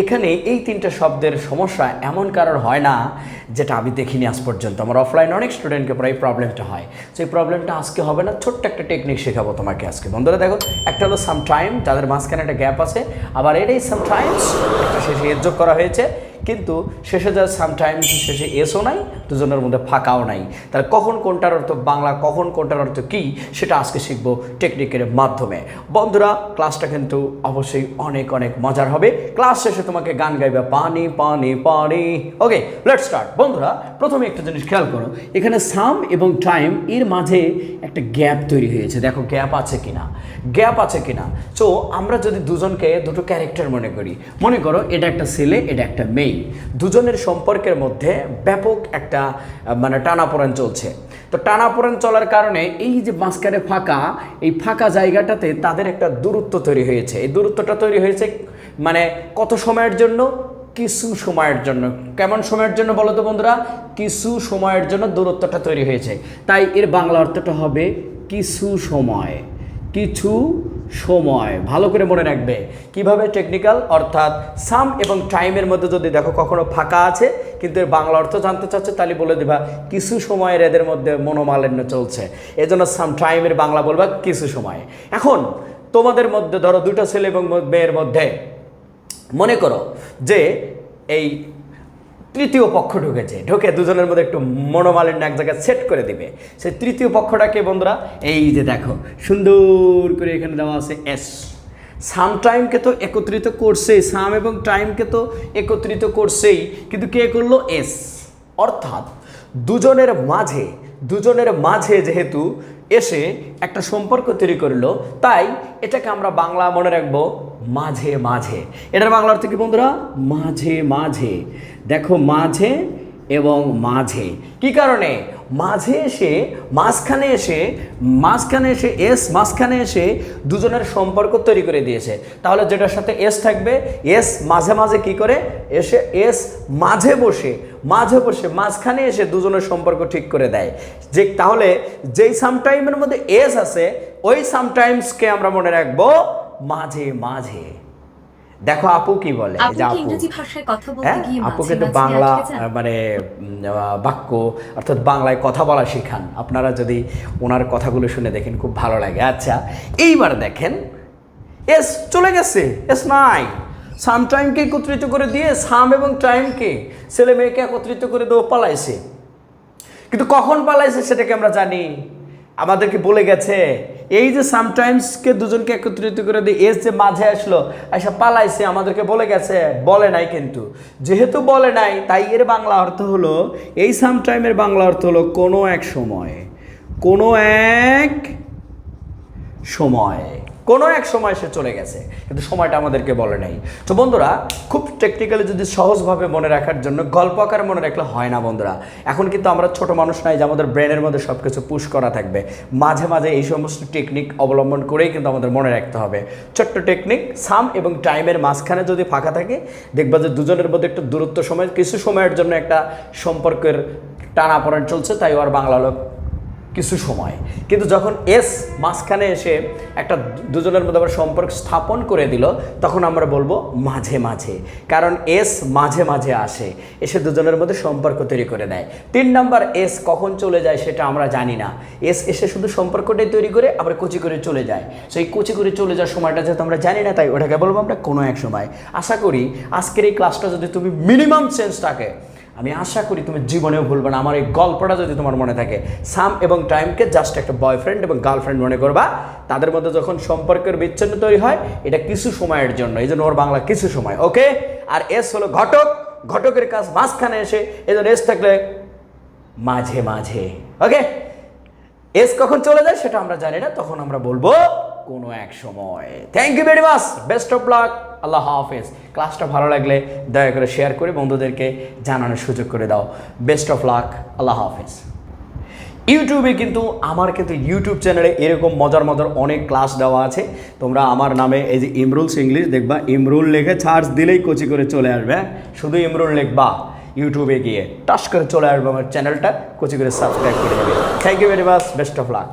এখানে এই তিনটা শব্দের সমস্যা এমন কারোর হয় না যেটা আমি দেখিনি আজ পর্যন্ত। আমার অফলাইন অনেক স্টুডেন্টকে প্রায় প্রবলেমটা হয়। তো এই প্রবলেমটা আজকে হবে না, ছোট্ট একটা টেকনিক শেখাবো তোমাকে আজকে। বন্ধুরা দেখো, একটা হলো সাম টাইম যাদের মাঝখানে একটা গ্যাপ আছে, আবার এটাই সাম টাইমস একটা শেষে যোগ করা হয়েছে। কিন্তু শেষে যা সামটাইমস শেষে এসও নাই, দুজনের মধ্যে ফাঁকাও নাই। তাহলে কখন কোনটার অর্থ বাংলা, কখন কোনটার অর্থ কী, সেটা আজকে শিখব টেকনিকের মাধ্যমে। বন্ধুরা ক্লাসটা কিন্তু অবশ্যই অনেক অনেক মজার হবে। ক্লাস শেষে তোমাকে গান গাইবে, পানি পানি পানি। ওকে লেট স্টার্ট বন্ধুরা, প্রথমে একটা জিনিস খেয়াল করো, এখানে সাম এবং টাইম এর মাঝে একটা গ্যাপ তৈরি হয়েছে। দেখো গ্যাপ আছে কিনা? গ্যাপ আছে কিনা? সো আমরা যদি দুজনকে দুটো ক্যারেক্টার মনে করি, মনে করো, এটা একটা ছেলে, এটা একটা মেয়ে। দুজনের সম্পর্কের মধ্যে ব্যাপক একটা মানে টানাপোড়েন চলছে। তো টানাপোড়েন চলার কারণে এই যে মাঝখানে ফাঁকা, এই ফাঁকা জায়গাটাতে তাদের একটা দূরত্ব তৈরি হয়েছে। এই দূরত্বটা তৈরি হয়েছে মানে কত সময়ের জন্য? কিছু সময়ের জন্য। কেমন সময়ের জন্য বলো তো বন্ধুরা? কিছু সময়ের জন্য দূরত্বটা তৈরি হয়েছে। তাই এর বাংলা অর্থটা হবে কিছু সময়। কিছু সময়। ভালো করে মনে রাখবে। কীভাবে টেকনিক্যাল অর্থাৎ সাম এবং টাইমের মধ্যে যদি দেখো কখনো ফাঁকা আছে, কিন্তু এর বাংলা অর্থ জানতে চাচ্ছে, তাহলে বলে দিবা, কিছু সময়ের এদের মধ্যে মনোমালিন্য চলছে। এজন্য সাম টাইমের বাংলা বলবা, কিছু সময়। এখন, তোমাদের মধ্যে ধরো দুটো ছেলে এবং মেয়ের মধ্যে, মনে করো যে এই তৃতীয় পক্ষ ঢুকেছে। ঢুকে দুজনের মধ্যে একটু মনোমালিন্য এক জায়গায় সেট করে দিবে। সেই তৃতীয় পক্ষটাকে বন্ধুরা? এই যে দেখো, সুন্দর করে এখানে দেওয়া আছে এস সাম টাইমকে তো একত্রিত করছেই, সাম এবং টাইমকে তো একত্রিত করছেই, কিন্তু কে করল? এস অর্থাৎ দুজনের মাঝে দুজনের মাঝে যেহেতু এসে একটা সম্পর্ক তৈরি করল। তাই এটাকে আমরা বাংলা মনে রাখব মাঝে মাঝে। এটার বাংলা অর্থ কি বন্ধুরা? মাঝে মাঝে। দেখো মাঝে এবং মাঝে। কি কারণে? মাঝে এসে, মাঝখানে এসে মাঝখানে এসে এস মাঝখানে এসে দুজনের সম্পর্ক তৈরি করে দিয়েছে। তাহলে যেটার সাথে এস থাকবে এস মাঝে মাঝে কি করে? এসে এস মাঝে বসে মাঝে বসে, মাঝখানে এসে দুজনের সম্পর্ক ঠিক করে দেয়। যে তাহলে যেই সামটাইমের মধ্যে এস আছে, ওই সামটাইমসকে আমরা মনে রাখব? মাঝে মাঝে। দেখো আপু কি বলে? যে আপু। হ্যাঁ? আপুকে তো বাংলা মানে বাক্য অর্থাৎ বাংলায় কথা বলা শেখান। আপনারা যদি ওনার কথাগুলো শুনে দেখেন খুব ভালো লাগে। আচ্ছা এইবার দেখেন এস চলে গেছে এস নাই। সাম টাইমকে একত্রিত করে দিয়ে সাম এবং টাইমকে ছেলে মেয়েকে একত্রিত করে দেও পালাইছে। কিন্তু কখন পালাইছে সেটাকে আমরা জানি। আমাদেরকে বলে গেছে এই যে সামটাইমসকে দুজনকে একত্রিত করে দিয়ে এস যে মাঝে আসলো আইসা পালাইছে, আমাদেরকে বলে গেছে, বলে নাই কিন্তু। যেহেতু বলে নাই, তাই এর বাংলা অর্থ হলো, এই সামটাইমের বাংলা অর্থ হলো কোনো এক সময়, কোনো এক সময়। কোনো এক সময় সে চলে গেছে, কিন্তু সময়টা আমাদেরকে বলে নাই। তো বন্ধুরা, খুব টেকনিক্যালি যদি সহজভাবে মনে রাখার জন্য গল্প আকারে মনে রাখলে হয় না বন্ধুরা। এখন কিন্তু আমরা ছোট মানুষ নাই যে আমাদের ব্রেনের মধ্যে সব কিছু পুশ করা থাকবে। মাঝে মাঝে এই সমস্ত টেকনিক অবলম্বন করেই কিন্তু আমাদের মনে রাখতে হবে। ছোট্ট টেকনিক সাম এবং টাইমের মাঝখানে যদি ফাঁকা থাকে, দেখবা যে দুজনের মধ্যে একটু দূরত্ব সময়, কিছু সময়ের জন্য একটা সম্পর্কের টানাপড়েন চলছে, তাই ওর বাংলা হলো কিছু সময়। কিন্তু যখন এস মাঝখানে এসে একটা দুজনের মধ্যে আবার সম্পর্ক স্থাপন করে দিল, তখন আমরা বলব মাঝে মাঝে। কারণ এস মাঝে মাঝে আসে, এসে দুজনের মধ্যে সম্পর্ক তৈরি করে দেয় তিন নাম্বার এস কখন চলে যায় সেটা আমরা জানি না। এস এসে শুধু সম্পর্কটাই তৈরি করে আবার কুচি করে চলে যায়। সেই কুচি করে চলে যাওয়ার সময়টা যেহেতু আমরা জানি না, তাই ওটাকে বলব আমরা কোনো এক সময়। আশা করি আজকের এই ক্লাসটা যদি তুমি মিনিমাম সেন্স থাকে আমি আশা করি তুমি জীবনেও ভুলবে না। আমার এই গল্পটা যদি তোমার মনে থাকে, সাম এবং টাইমকে জাস্ট একটা বয়ফ্রেন্ড এবং গার্লফ্রেন্ড মনে করবা। তাদের মধ্যে যখন সম্পর্কের বিচ্ছিন্ন তৈরি হয়, এটা কিছু সময়ের জন্য। এই জন্য ওর বাংলা, কিছু সময় ওকে আর এস হলো ঘটক। ঘটকের কাজ মাঝখানে এসে, এই জন্য এস থাকলে মাঝে মাঝে ওকে এস কখন চলে যায় সেটা আমরা জানি না, তখন আমরা বলব কোনো এক সময়। Thank you very much best of luck আল্লাহ হাফেজ। ক্লাসটা ভালো লাগলে দয়া করে শেয়ার করে বন্ধুদেরকে জানানোর সুযোগ করে দাও। বেস্ট অফ লাক আল্লাহ হাফেজ। ইউটিউবে কিন্তু আমার কিন্তু ইউটিউব চ্যানেলে এরকম মজার মজার অনেক ক্লাস দেওয়া আছে। তোমরা আমার নামে এই যে ইমরুলস ইংলিশ দেখবা, ইমরুল লেখে সার্চ দিলেই কোচি করে চলে আসবে হ্যাঁ? শুধু ইমরুল লিখবা ইউটিউবে গিয়ে। টাচ করে চলে আসবে আমার চ্যানেলটা কোচি করে সাবস্ক্রাইব করে যাবে thank you very much best of luck